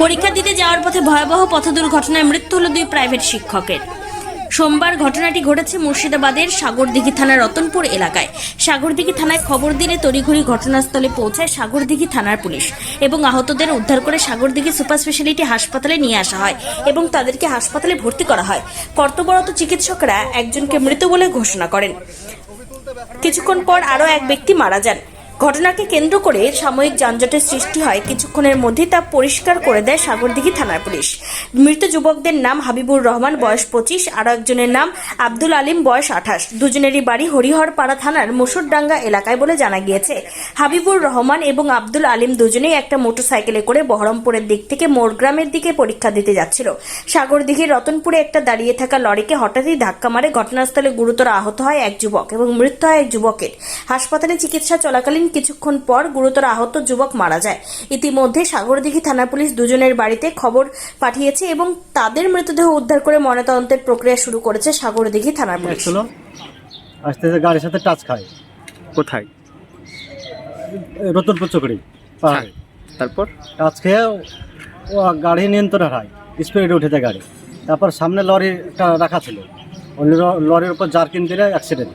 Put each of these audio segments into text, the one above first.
পরীক্ষা দিতে যাওয়ার পথে ভয়াবহ পথ দুর্ঘটনায় মৃত্যু হল দুই প্রাইভেট শিক্ষকের। সোমবার ঘটনাটি ঘটেছে মুর্শিদাবাদের সাগরদিঘি থানার রতনপুর এলাকায়। সাগরদিঘি থানায় খবর দিলে তড়িঘড়ি ঘটনাস্থলে পৌঁছায় সাগরদিঘি থানার পুলিশ এবং আহতদের উদ্ধার করে সাগরদিঘি সুপার স্পেশালিটি হাসপাতালে নিয়ে আসা হয় এবং তাদেরকে হাসপাতালে ভর্তি করা হয়। কর্তব্যরত চিকিৎসকরা একজনকে মৃত বলে ঘোষণা করেন। কিছুক্ষণ পর আরও এক ব্যক্তি মারা যান। ঘটনাকে কেন্দ্র করে সাময়িক যানজটের সৃষ্টি হয়। কিছুক্ষণের মধ্যেই তা পরিষ্কার করে দেয় সাগরদিঘি থানার পুলিশ। মৃত যুবকদের নাম হাবিবুর রহমান, বয়স পঁচিশ, আরও একজনের নাম আব্দুল আলিম, বয়স আঠাশ। দুজনেরই বাড়ি হরিহরপাড়া থানার মুসুরডাঙ্গা এলাকায় বলে জানা গিয়েছে। হাবিবুর রহমান এবং আব্দুল আলিম দুজনেই একটা মোটরসাইকেলে করে বহরমপুরের দিক থেকে মোরগ্রামের দিকে পরীক্ষা দিতে যাচ্ছিল। সাগরদিঘির রতনপুরে একটা দাঁড়িয়ে থাকা লরিকে হঠাৎই ধাক্কা মারে। ঘটনাস্থলে গুরুতর আহত হয় এক যুবক এবং মৃত্যু হয় এক যুবকের। হাসপাতালে চিকিৎসা চলাকালীন কিছুক্ষণ পর গুরুতর আহত যুবক মারা যায়। ইতিমধ্যে সাগরদিঘি থানা পুলিশ দুজনের বাড়িতে খবর পাঠিয়েছে এবং তাদের মৃতদেহ উদ্ধার করে ময়নাতদন্তের প্রক্রিয়া শুরু করেছে সাগরদিঘি থানার পুলিশ। আস্তে আস্তে গাড়ির সাথে টাচ খায়। কোথায়? রতনপুর চকরি পাহাড়ে। তারপর? টাচ খেয়ে ও গাড়ি নিয়ন্ত্রণ হয় স্পিডে উঠেছে গাড়ি। তারপর সামনে লরি একটা রাখা ছিল। লরির উপর জার্কিন দিলে অ্যাক্সিডেন্ট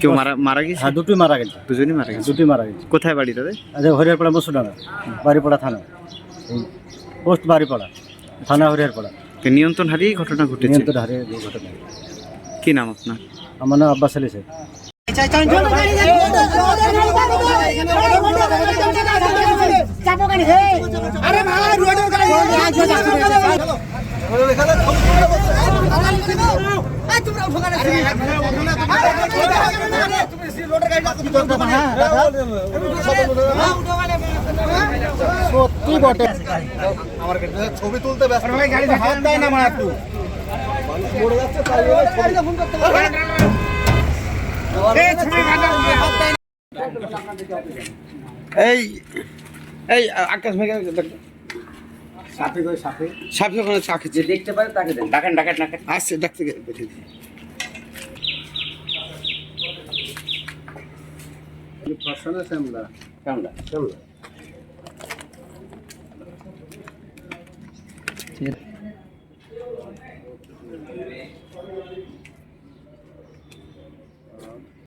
কেউ মারা মারা গেছে? হ্যাঁ দুটোই মারা গেছে। দুজনই মারা গেছে? দুটোই মারা গেছে। কোথায় বাড়ি তাদের? আচ্ছা হরিয়ারপাড়া মুসুডাঙ্গা বাড়িপাড়া থানা। পোস্ট বাড়িপাড়া থানা হরিয়ারপাড়া নিয়ন্ত্রণ হারিয়ে ঘটনা ঘটেছে? নিয়ন্ত্রণ হারিয়ে ঘটনা। কি নাম আপনার? আমার নাম আব্বাস আলী শেখ। আরে ভাই রোডের গাড়ি। সত্যি বটে। ছবি তুলতে ব্যস্ত। হাত দেয় না আমার একটু এই এই আকাশ ভাই সাপে সাপে। সাপে ওখানে চা খেচ্ছে দেখতে পারে তাকে দেন ডাকেন ডাকেন ডাকেন আসছে ডাকতে গেলে বেঁধে দিই শ্যামলা কেমন শ্যামলা